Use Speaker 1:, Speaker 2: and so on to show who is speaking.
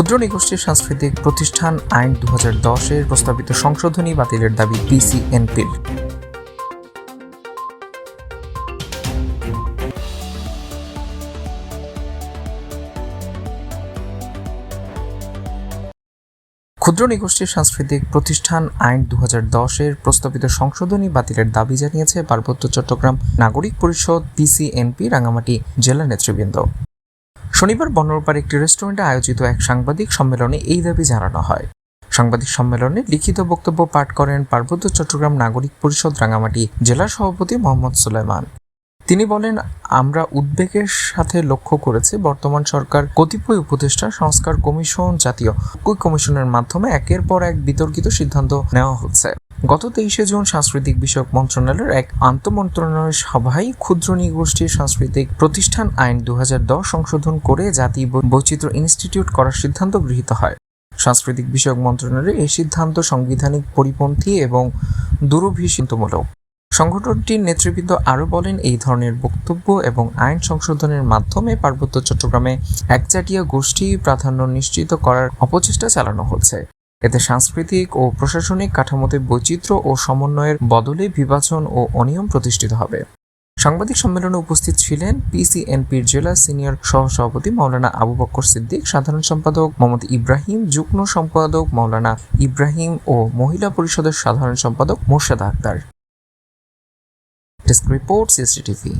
Speaker 1: ক্ষুদ্র নিগোষ্ঠীর সাংস্কৃতিক প্রতিষ্ঠান আইন দু এর প্রস্তাবিত সংশোধনী বাতিলের দাবি পিসিএনপির ক্ষুদ্র নিগোষ্ঠীর সাংস্কৃতিক প্রতিষ্ঠান আইন দুহাজার দশ এর প্রস্তাবিত সংশোধনী বাতিলের দাবি জানিয়েছে পার্বত্য চট্টগ্রাম নাগরিক পরিষদ পিসিএনপি রাঙামাটি জেলা নেতৃবৃন্দ। শনিবার বনরূপার একটি রেস্টুরেন্টে আয়োজিত এক সাংবাদিক সম্মেলনে এই দাবি জানানো হয়। সাংবাদিক সম্মেলনে লিখিত বক্তব্য পাঠ করেন পার্বত্য চট্টগ্রাম নাগরিক পরিষদ রাঙামাটি জেলা সভাপতি মোহাম্মদ সুলাইমান। তিনি বলেন, আমরা উদ্বেগের সাথে লক্ষ্য করেছি, বর্তমান সরকার কতিপয় উপদেষ্টা, সংস্কার কমিশন জাতীয় কমিশনের মাধ্যমে একের পর এক বিতর্কিত সিদ্ধান্ত নেওয়া হচ্ছে। গত তেইশে জুন সাংস্কৃতিক বিষয়ক মন্ত্রণালয়ের এক আন্তঃমন্ত্রণালয় সভায় ক্ষুদ্র নিগোষ্ঠীর সাংস্কৃতিক প্রতিষ্ঠান আইন দু হাজার দশ সংশোধন করে জাতি বৈচিত্র্য ইনস্টিটিউট করার সিদ্ধান্ত গৃহীত হয়। সাংস্কৃতিক বিষয়ক মন্ত্রণালয়ের এই সিদ্ধান্ত সাংবিধানিক পরিপন্থী এবং দুরভিসিন্তমূলক সংগঠনটির নেতৃবৃন্দ আরও বলেন, এই ধরনের বক্তব্য এবং আইন সংশোধনের মাধ্যমে পার্বত্য চট্টগ্রামে একচাটিয়া গোষ্ঠী প্রাধান্য নিশ্চিত করার অপচেষ্টা চালানো হচ্ছে। এতে সাংস্কৃতিক ও প্রশাসনিক কাঠামোতে বৈচিত্র্য ও সমন্বয়ের বদলে বিভাজন ও অনিয়ম প্রতিষ্ঠিত হবে। সাংবাদিক সম্মেলনে উপস্থিত ছিলেন পিসিএনপির জেলা সিনিয়র সহসভাপতি মাওলানা আবু বক্কর সিদ্দিক, সাধারণ সম্পাদক মোহাম্মদ ইব্রাহিম, যুগ্ম সম্পাদক মাওলানা ইব্রাহিম ও মহিলা পরিষদের সাধারণ সম্পাদক Morsheda Akter. Desk report, CCTV.